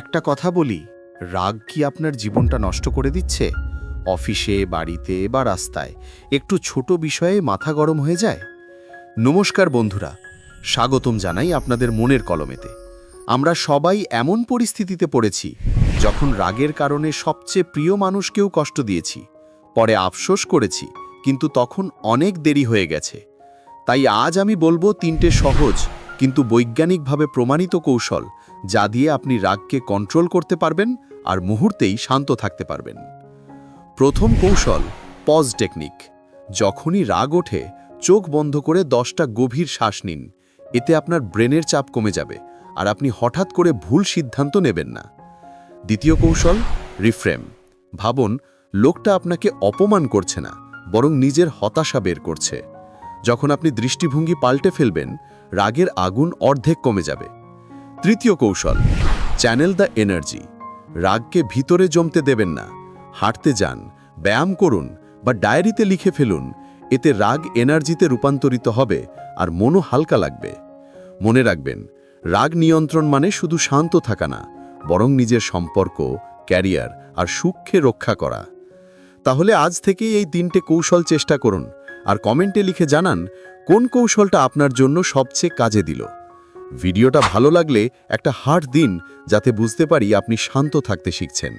একটা কথা বলি, রাগ কি আপনার জীবনটা নষ্ট করে দিচ্ছে? অফিসে, বাড়িতে বা রাস্তায় একটু ছোট বিষয়ে মাথা গরম হয়ে যায়? নমস্কার বন্ধুরা, স্বাগতম জানাই আপনাদের মনের কলমেতে। আমরা সবাই এমন পরিস্থিতিতে পড়েছি, যখন রাগের কারণে সবচেয়ে প্রিয় মানুষকেও কষ্ট দিয়েছি। পরে আফসোস করেছি, কিন্তু তখন অনেক দেরি হয়ে গেছে। তাই আজ আমি বলব তিনটে সহজ কিন্তু বৈজ্ঞানিকভাবে প্রমাণিত কৌশল, যা দিয়ে আপনি রাগকে কন্ট্রোল করতে পারবেন আর মুহূর্তেই শান্ত থাকতে পারবেন। প্রথম কৌশল পজ টেকনিক যখনই রাগ ওঠে, চোখ বন্ধ করে দশটা গভীর শ্বাস নিন। এতে আপনার ব্রেনের চাপ কমে যাবে আর আপনি হঠাৎ করে ভুল সিদ্ধান্ত নেবেন না। দ্বিতীয় কৌশল রিফ্রেম ভাবুন, লোকটা আপনাকে অপমান করছে না, বরং নিজের হতাশা বের করছে। যখন আপনি দৃষ্টিভঙ্গি পাল্টে ফেলবেন রাগের আগুন অর্ধেক কমে যাবে। তৃতীয় কৌশল চ্যানেল দ্য এনার্জি রাগকে ভিতরে জমতে দেবেন না। হাঁটতে যান, ব্যায়াম করুন বা ডায়েরিতে লিখে ফেলুন। এতে রাগ এনার্জিতে রূপান্তরিত হবে আর মনও হালকা লাগবে। মনে রাখবেন, রাগ নিয়ন্ত্রণ মানে শুধু শান্ত থাকা না, বরং নিজের সম্পর্ক, ক্যারিয়ার আর সুখকে রক্ষা করা। তাহলে আজ থেকেই এই তিনটে কৌশল চেষ্টা করুন। আর কমেন্টে লিখে জানান, কোন কৌশলটা আপনার জন্য সবচেয়ে কাজে দিল? ভিডিওটা ভালো লাগলে একটা হার্ড দিন, যাতে বুঝতে পারি আপনি শান্ত থাকতে শিখছেন।